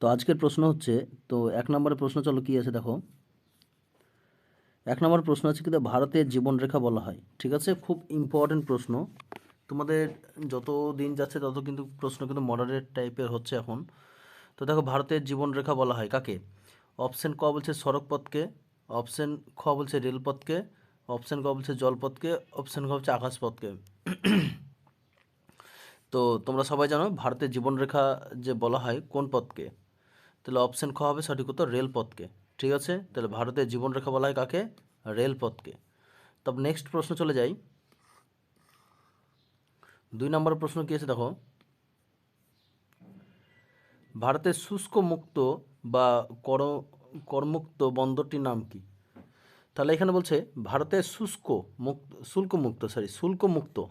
তো আজকের প্রশ্ন হচ্ছে, তো এক নম্বরের প্রশ্ন চলো কী আছে দেখো। এক নম্বর প্রশ্ন আছে কিন্তু ভারতের জীবনরেখা বলা হয়, ঠিক আছে? খুব ইম্পর্টেন্ট প্রশ্ন। তোমাদের যত দিন যাচ্ছে তত কিন্তু প্রশ্ন কিন্তু মডারেট টাইপের হচ্ছে এখন। তো দেখো, ভারতের জীবনরেখা বলা হয় কাকে? অপশন ক বলছে সড়কপথকে অপশন খ বলছে রেলপথকে অপশন ক বলছে জলপথকে অপশন খ বলছে আকাশপথকে। তো তোমরা সবাই জানো ভারতের জীবনরেখা যে বলা হয় কোন পথকে? তাহলে অপশন খ হবে সঠিক উত্তর রেলপথকে। ঠিক আছে? তাহলে ভারতের জীবনরেখা বলা হয় কাকে? রেলপথকে। তবে নেক্সট প্রশ্ন চলে যাই। দুই নম্বর প্রশ্ন কী আছে দেখো? ভারতের শুষ্ক মুক্ত বা কর, করমুক্ত বন্দরটির নাম কি? তাহলে এখানে বলছে, ভারতের শুষ্ক মুক্ত, শুল্ক মুক্ত সরি শুল্ক মুক্ত।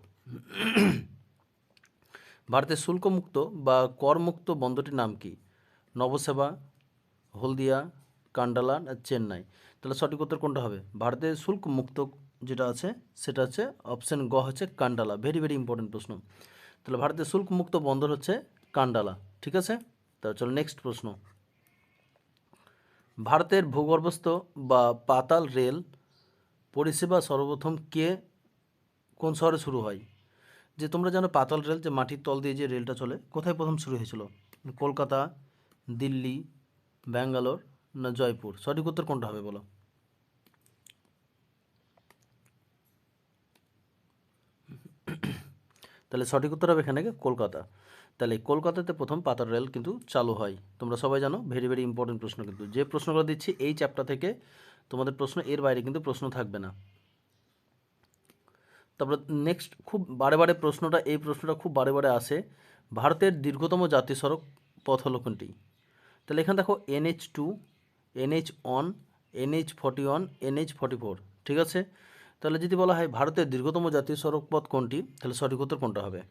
ভারতের শুল্কমুক্ত বা করমুক্ত বন্দরটির নাম কি? নবসেবা, হলদিয়া, কান্ডালা, চেন্নাই। তাহলে সঠিক উত্তর কোনটা হবে? ভারতের শুল্ক মুক্ত যেটা আছে, সেটা হচ্ছে অপশন গ হচ্ছে কান্ডালা। ভেরি ভেরি ইম্পর্টেন্ট প্রশ্ন। তাহলে ভারতের শুল্ক মুক্ত বন্দর হচ্ছে কান্ডালা। ঠিক আছে? তাহলে চলো নেক্সট প্রশ্ন। ভারতের ভূগর্ভস্থ বা পাতাল রেল পরিষেবা সর্বপ্রথম কে, কোন শহরে শুরু হয়? যে তোমরা জানো পাতাল রেল যে মাটির তল দিয়ে যে রেলটা চলে, কোথায় প্রথম শুরু হয়েছিল? কলকাতা দিল্লি, ব্যাঙ্গালোর না জয়পুর? সঠিক উত্তর কোনটা হবে বলো? তাহলে সঠিক উত্তর হবে এখানে কলকাতা। তাহলে কলকাতাতে প্রথম পাতার রেল কিন্তু চালু হয়। তোমরা সবাই জানো, ভেরি ভেরি ইম্পর্টেন্ট প্রশ্ন কিন্তু। যে প্রশ্নগুলো দিচ্ছি, এই চ্যাপ্টার থেকে তোমাদের প্রশ্ন, এর বাইরে কিন্তু প্রশ্ন থাকবে না। তারপর নেক্সট খুব বারে বারে প্রশ্নটা, এই প্রশ্নটা খুব বারে বারে আসে। ভারতের দীর্ঘতম জাতীয় সড়ক পথ হলো কোনটি? তাহলে এখানে দেখো NH two NH one NH forty one NH forty four ঠিক আছে? তাহলে যদি বলা হয় ভারতের দীর্ঘতম জাতীয় সড়ক পথ কোনটি? তাহলে সঠিক উত্তর কোনটা হবে?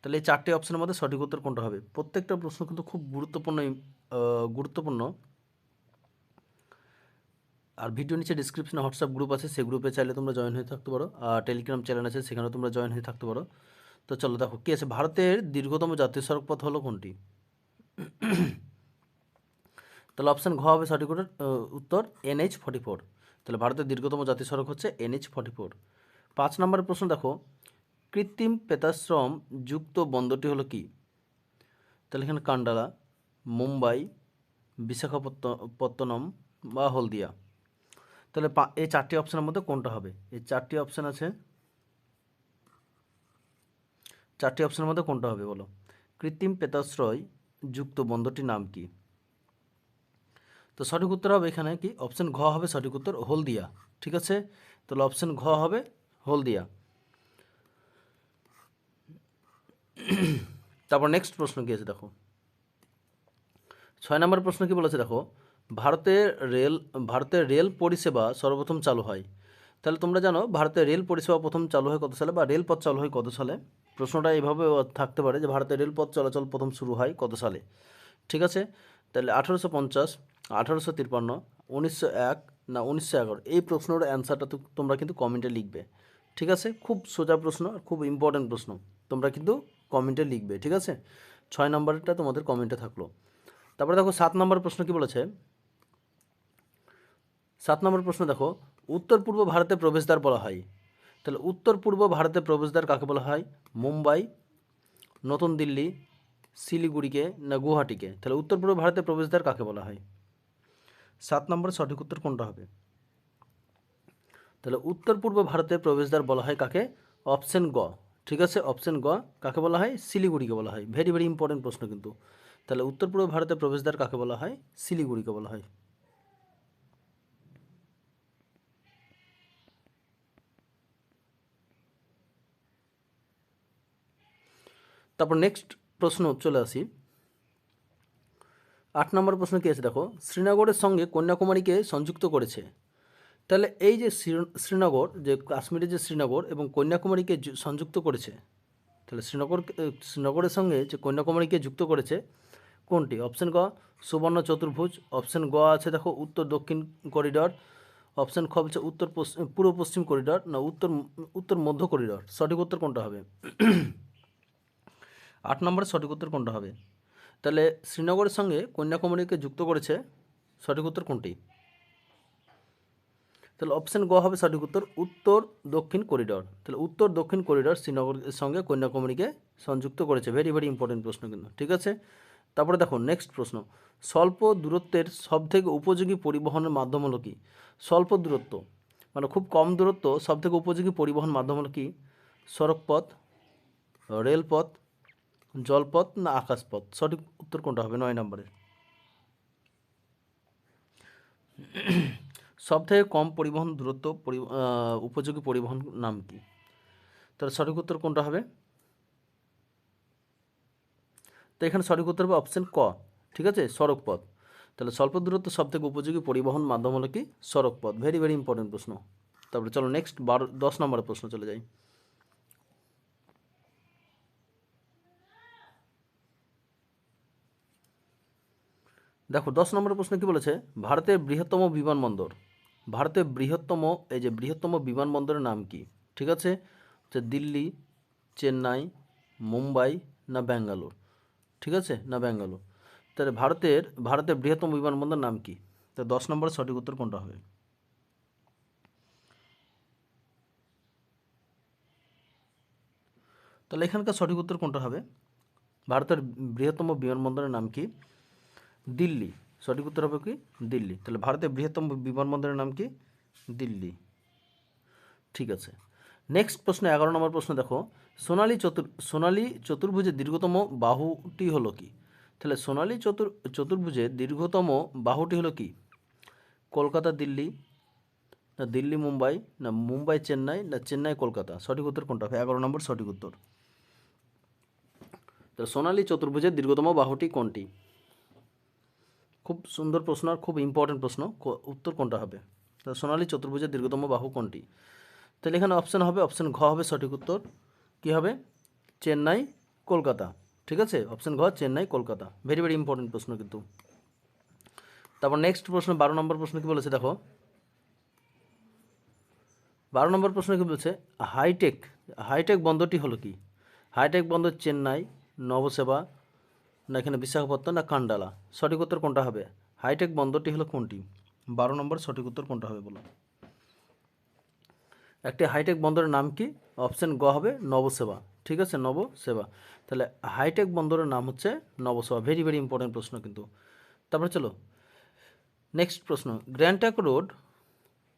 তাহলে এই চারটি অপশনের মধ্যে সঠিক উত্তর কোনটা হবে? প্রত্যেকটা প্রশ্ন কিন্তু খুব গুরুত্বপূর্ণ গুরুত্বপূর্ণ। আর ভিডিও নিচে ডিসক্রিপশনে হোয়াটসঅ্যাপ গ্রুপ আছে, সেই গ্রুপে চাইলে তোমরা জয়েন হয়ে থাকতে পারো। আর টেলিগ্রাম চ্যানেল আছে, সেখানেও তোমরা জয়েন হয়ে থাকতে পারো। তো চলো দেখো, কী আছে? ভারতের দীর্ঘতম জাতীয় সড়ক পথ হলো কোনটি? তাহলে অপশান ঘ হবে সঠিক উত্তর এনএইচ ফর্টি ফোর তাহলে ভারতের দীর্ঘতম জাতীয় সড়ক হচ্ছে এনএইচ ফর্টি ফোর পাঁচ নম্বরের প্রশ্ন দেখো, কৃত্রিম পেতাশ্রম যুক্ত বন্দরটি হলো কি? তাহলে এখানে কান্ডালা, মুম্বাই বিশাখাপত্তনম বা হলদিয়া। তাহলে এই চারটি অপশানের মধ্যে কোনটা হবে? এই চারটি অপশান আছে, চারটি অপশানের মধ্যে কোনটা হবে বলো? কৃত্রিম পেতাশ্রয় যুক্ত বন্দরটির নাম কি? তো সঠিক উত্তর হবে এখানে কি? অপশান ঘ হবে সঠিক উত্তর হলদিয়া। ঠিক আছে? তাহলে অপশান ঘ হবে হলদিয়া। তারপর নেক্সট প্রশ্ন কি আছে দেখো? ছয় নম্বর প্রশ্ন কি বলেছে দেখো? ভারতের রেল ভারতের রেল পরিষেবা সর্বপ্রথম চালু হয়। তাহলে তোমরা জানো, ভারতের রেল পরিষেবা প্রথম চালু হয় কত সালে বা রেলপথ চালু হয় কত সালে? প্রশ্নটা এইভাবে থাকতে পারে যে ভারতের রেলপথ চলাচল প্রথম শুরু হয় কত সালে? ঠিক আছে? তাহলে আঠারোশো পঞ্চাশ আঠারোশো তিপ্পান্ন, উনিশশো এক না উনিশশো এগারো? এই প্রশ্নটার অ্যান্সারটা তো তোমরা কিন্তু কমেন্টে লিখবে, ঠিক আছে? খুব সোজা প্রশ্ন, খুব ইম্পর্ট্যান্ট প্রশ্ন, তোমরা কিন্তু কমেন্টে লিখবে, ঠিক আছে? ছয় নম্বরটা তোমাদের কমেন্টে থাকল। তারপরে দেখো, সাত নম্বর প্রশ্ন কি বলেছে? সাত নম্বর প্রশ্ন দেখো, উত্তর পূর্ব ভারতে প্রবেশদ্বার বলা হয়। তাহলে উত্তর পূর্ব ভারতে প্রবেশদ্বার কাকে বলা হয়? মুম্বাই, নতুন দিল্লি, শিলিগুড়িকে না গুয়াহাটিকে? তাহলে উত্তর পূর্ব ভারতে প্রবেশদ্বার কাকে বলা হয়? সাত নম্বর সঠিক উত্তর কোনটা হবে? তাহলে উত্তর পূর্ব ভারতের প্রবেশদ্বার বলা হয় কাকে? অপশন গ। ঠিক আছে? অপশন গ কাকে বলা হয়? শিলিগুড়িকে বলা হয়। ভেরি ভেরি ইম্পর্টেন্ট প্রশ্ন কিন্তু। তাহলে উত্তর পূর্ব ভারতের প্রবেশদ্বার কাকে বলা হয়? শিলিগুড়িকে বলা হয়। তারপর নেক্সট প্রশ্ন চলে আসি। আট নম্বর প্রশ্ন কী আছে? দেখো, শ্রীনগরের সঙ্গে কন্যাকুমারীকে সংযুক্ত করেছে। তাহলে এই যে শ্রীনগর, যে কাশ্মীরের যে শ্রীনগর এবং কন্যাকুমারীকে সংযুক্ত করেছে, তাহলে শ্রীনগর শ্রীনগরের সঙ্গে যে কন্যাকুমারীকে যুক্ত করেছে, কোনটি? অপশান গ সুবর্ণ চতুর্ভুজ। অপশান গ আছে, দেখো, উত্তর দক্ষিণ করিডর। অপশান খ হচ্ছে উত্তর পশ্চিম পূর্ব পশ্চিম করিডর। না, উত্তর উত্তর মধ্য করিডর। সঠিক উত্তর কোনটা হবে? আট নম্বরের সঠিক উত্তর কোনটা হবে? তাহলে শ্রীনগরের সঙ্গে কন্যাকুমারীকে যুক্ত করেছে সঠিক উত্তর কোনটি? তাহলে অপশান গ হবে সঠিক উত্তর উত্তর দক্ষিণ করিডর তাহলে উত্তর দক্ষিণ করিডর শ্রীনগরের সঙ্গে কন্যাকুমারীকে সংযুক্ত করেছে। ভেরি ভেরি ইম্পর্টেন্ট প্রশ্ন কিন্তু, ঠিক আছে? তারপরে দেখো নেক্সট প্রশ্ন। স্বল্প দূরত্বের সবথেকে উপযোগী পরিবহনের মাধ্যম হলো কি? স্বল্প দূরত্ব মানে খুব কম দূরত্ব সবথেকে উপযোগী পরিবহন মাধ্যম হলো কি? সড়কপথ, রেলপথ জলপথ না আকাশপথ? সঠিক উত্তর কোনটা হবে? নয় নম্বরের সবথেকে কম পরিবহন দূরত্ব উপযোগী পরিবহন নাম কি? তাহলে সঠিক উত্তর কোনটা হবে? তো এখানে সঠিক উত্তর হবে অপশন ক। ঠিক আছে? সড়ক পথ তাহলে স্বল্প দূরত্ব সবথেকে উপযোগী পরিবহন মাধ্যম হলো কি? সড়ক পথ ভেরি ভেরি ইম্পর্টেন্ট প্রশ্ন। তারপরে চলো নেক্সট বারো, দশ নম্বরের প্রশ্ন চলে যাই। দেখো, দশ নম্বরের প্রশ্ন কি বলেছে? ভারতের বৃহত্তম বিমানবন্দর। ভারতের বৃহত্তম, এই যে বৃহত্তম বিমানবন্দরের নাম কি? ঠিক আছে? হচ্ছে দিল্লি, চেন্নাই, মুম্বাই না ব্যাঙ্গালোর। ঠিক আছে? না ব্যাঙ্গালোর। তাহলে ভারতের ভারতের বৃহত্তম বিমানবন্দর নাম কি? তো দশ নম্বরের সঠিক উত্তর কোনটা হবে? তাহলে এখানকার সঠিক উত্তর কোনটা হবে? ভারতের বৃহত্তম বিমানবন্দরের নাম কি? দিল্লি। সঠিক উত্তর হবে কি? দিল্লি। তাহলে ভারতের বৃহত্তম বিমানবন্দরের নাম কি? দিল্লি। ঠিক আছে। নেক্সট প্রশ্ন এগারো নম্বর প্রশ্ন দেখো। সোনালী চতুর সোনালী চতুর্ভুজের দীর্ঘতম বাহুটি হলো কি? তাহলে সোনালী চতুর চতুর্ভুজের দীর্ঘতম বাহুটি হলো কি? কলকাতা, দিল্লি। না, দিল্লি, মুম্বাই। না, মুম্বাই, চেন্নাই। না, চেন্নাই, কলকাতা। সঠিক উত্তর কোনটা হবে? এগারো নম্বর সঠিক উত্তর। তাহলে সোনালী চতুর্ভুজের দীর্ঘতম বাহুটি কোনটি? খুব সুন্দর প্রশ্ন আর খুব ইম্পর্টেন্ট প্রশ্ন। উত্তর কোনটা হবে? তো সোনালী চতুর্ভুজের দীর্ঘতম বাহু কোনটি? তাহলে এখানে অপশান হবে অপশান ঘ হবে সঠিক উত্তর। কী হবে? চেন্নাই, কলকাতা। ঠিক আছে? অপশান ঘ, Chennai, Kolkata. Very very important প্রশ্ন কিন্তু। তারপর নেক্সট প্রশ্ন, বারো নম্বর প্রশ্ন কি বলেছে দেখো? বারো নম্বর প্রশ্ন কি বলছে? হাইটেক হাইটেক বন্দরটি হলো কি? হাইটেক বন্দর চেন্নাই, নবসেবা না এখানে বিশাখাপত্তনম না কান্ডালা? সঠিক উত্তর কোনটা হবে? হাইটেক বন্দরটি হলো কোনটি? বারো নম্বর সঠিক উত্তর কোনটা হবে বলো একটি হাইটেক বন্দরের নাম কি? অপশন গ হবে নবসেবা। ঠিক আছে, নবসেবা। তাহলে হাইটেক বন্দরের নাম হচ্ছে নবসেবা। ভেরি ভেরি ইম্পর্টেন্ট প্রশ্ন কিন্তু। তারপরে চলো। নেক্সট প্রশ্ন। গ্র্যান্ড ট্যাঙ্ক রোড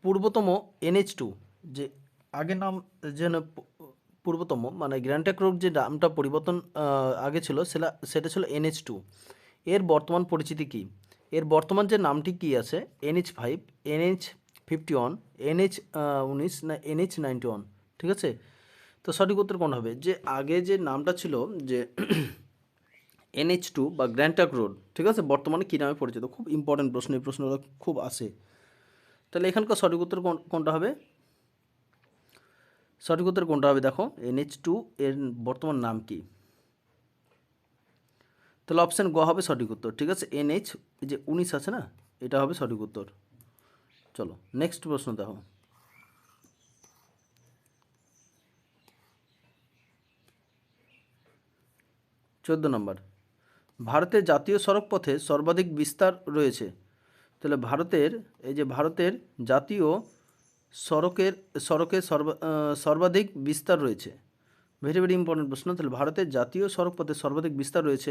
পূর্বতম এনএইচ টু যে আগে নাম যেন পূর্বতম মানে গ্র্যান্ড ট্যাঙ্ক রোড যে নামটা পরিবর্তন আগে ছিল সেটা সেটা ছিল এনএইচ টু এর বর্তমান পরিচিতি কি? এর বর্তমান যে নামটি কি আছে? NH five NH fifty one NH উনিশ, না এনএইচ নাইনটি ওয়ান ঠিক আছে? তো সঠিক উত্তর কোন হবে? যে আগে যে নামটা ছিল যে এনএইচ টু বা গ্র্যান্টাক রোড ঠিক আছে? বর্তমানে কী নামে পরিচিত? খুব ইম্পর্টেন্ট প্রশ্ন, এই প্রশ্নগুলো খুব আসে। তাহলে এখানকার সঠিক উত্তর কোন- কোনটা হবে? সঠিক উত্তর কোনটা হবে দেখো? এনএইচ টু এর বর্তমান নাম কি? তাহলে অপশান গ হবে সঠিক উত্তর, ঠিক আছে? এনএইচ যে উনিশ আছে না, এটা হবে সঠিক উত্তর। চলো নেক্সট প্রশ্ন দেখো। চোদ্দ নম্বর, ভারতের জাতীয় সড়ক পথে সর্বাধিক বিস্তার রয়েছে। তাহলে ভারতের, এই যে ভারতের জাতীয় সড়কের সড়কের সর্বা সর্বাধিক বিস্তার রয়েছে। ভেরি ভেরি ইম্পর্টেন্ট প্রশ্ন, তাহলে ভারতের জাতীয় সড়ক পথে সর্বাধিক বিস্তার রয়েছে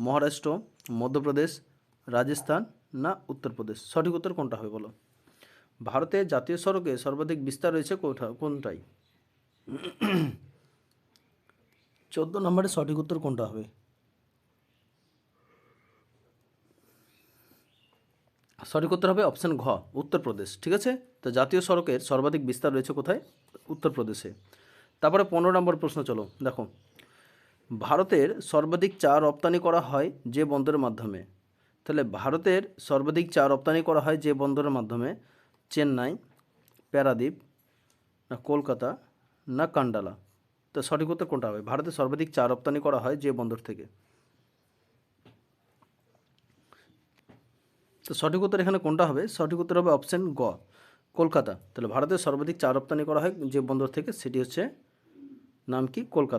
মহারাষ্ট্র, মধ্যপ্রদেশ, রাজস্থান না উত্তরপ্রদেশ? সঠিক উত্তর কোনটা হবে বলো? ভারতের জাতীয় সড়কে সর্বাধিক বিস্তার রয়েছে কোথা, কোনটাই? চোদ্দ নম্বরে সঠিক উত্তর কোনটা হবে? সঠিক উত্তর হবে অপশান ঘ, উত্তরপ্রদেশ। ঠিক আছে? তো জাতীয় সড়কের সর্বাধিক বিস্তার রয়েছে কোথায়? উত্তরপ্রদেশে। তারপরে পনেরো নম্বর প্রশ্ন চলো, দেখো। ভারতের সর্বাধিক চা রপ্তানি করা হয় যে বন্দরের মাধ্যমে? তাহলে ভারতের সর্বাধিক চা রপ্তানি করা হয় যে বন্দরের মাধ্যমে? চেন্নাই, প্যারাদ্বীপ, না কলকাতা, না কান্ডালা। তো সঠিক উত্তর কোনটা হবে? ভারতের সর্বাধিক চা রপ্তানি করা হয় যে বন্দর থেকে? তো সঠিক উত্তর এখানে কোনটা হবে? সঠিক উত্তর হবে অপশান গ, কলকাতা। তাহলে ভারতের সর্বাধিক চা রপ্তানি করা হয় যে বন্দর থেকে, সেটি হচ্ছে নাম কি? কলকাতা।